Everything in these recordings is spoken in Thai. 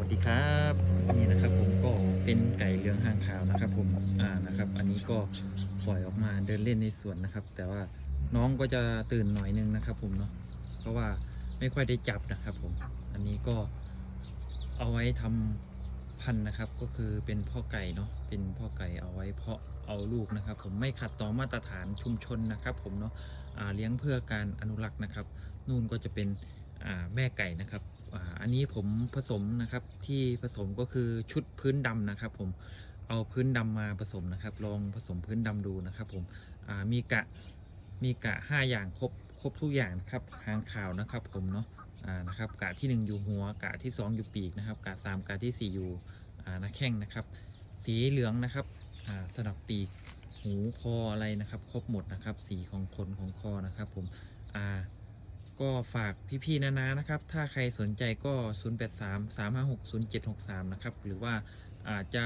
วัสดีครับนี่นะครับผมก็เป็นไก่เหลืองหางขาวนะครับ ผมอ่านะครับ อันนี้ก็ปล่อยออกมาเดินเล่นในสวนนะครับ แต่ว่าน้องก็จะตื่นหน่อยนึงนะครับ ผมเนาะเพราะว่าไม่ค่อยได้จับนะครับ ผม อันนี้ก็เอาไว้ทำพันธุ์นะครับ ก็คือเป็นพ่อไก่เนาะเป็นพ่อไก่เอาไว้เพาะเอาลูกนะครับ ผมไม่ขัดต่อมาตรฐานชุมชนนะครับ ผมเนาะเลี้ยงเพื่อการอนุรักษ์นะครับ นู่นก็จะเป็น แม่ไก่นะครับอันนี้ผมผสมนะครับที่ผสมก็คือชุดพื้นดำนะครับ ผมเอาพื้นดำมาผสมนะครับ ลองผสมพื้นดำดูนะครับผมมีกะมีกะห้าอย่างครบครบทุกอย่างนะครับหางขาวนะครับ ผมเนาะนะครับกะที่หนึ่งอยู่หัวกะที่สองอยู่ปีกนะครับกะสามกะที่สี่อยู่หน้าแข้งนะครับ สีเหลืองนะครับสนับปีกหูคออะไรนะครับ ครบหมดนะครับ สีของขนของคอนะครับ ผมอ่า ก็ฝากพี่ๆนานานะครับ ถ้าใครสนใจก็ 083 356 0763 นะครับ หรือว่าอาจจะ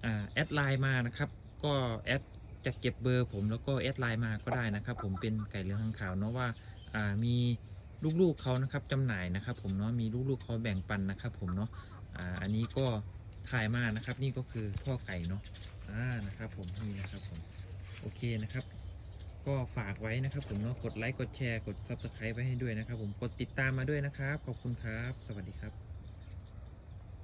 แอดไลน์มานะครับ ก็แอดจะเก็บเบอร์ผมแล้วก็แอดไลน์มาก็ได้นะครับ ผมเป็นไก่เหลืองหางขาวเนาะว่าามีลูกๆเขานะครับจำหน่ายนะครับ ผมเนาะมีลูกๆเขาแบ่งปันนะครับ ผมเนาะอ,าอันนี้ก็ถ่ายมานะครับ นี่ก็คือพ่อไก่เนาะอ่านะครับ ผมนี่นะครับผมโอเคนะครับ ก็ฝากไว้นะครับ ผมเนาะกดไลค์กดแชร์กด Subscribe ไว้ให้ด้วยนะครับ ผมกดติดตามมาด้วยนะครับ ขอบคุณครับ สวัสดีครับ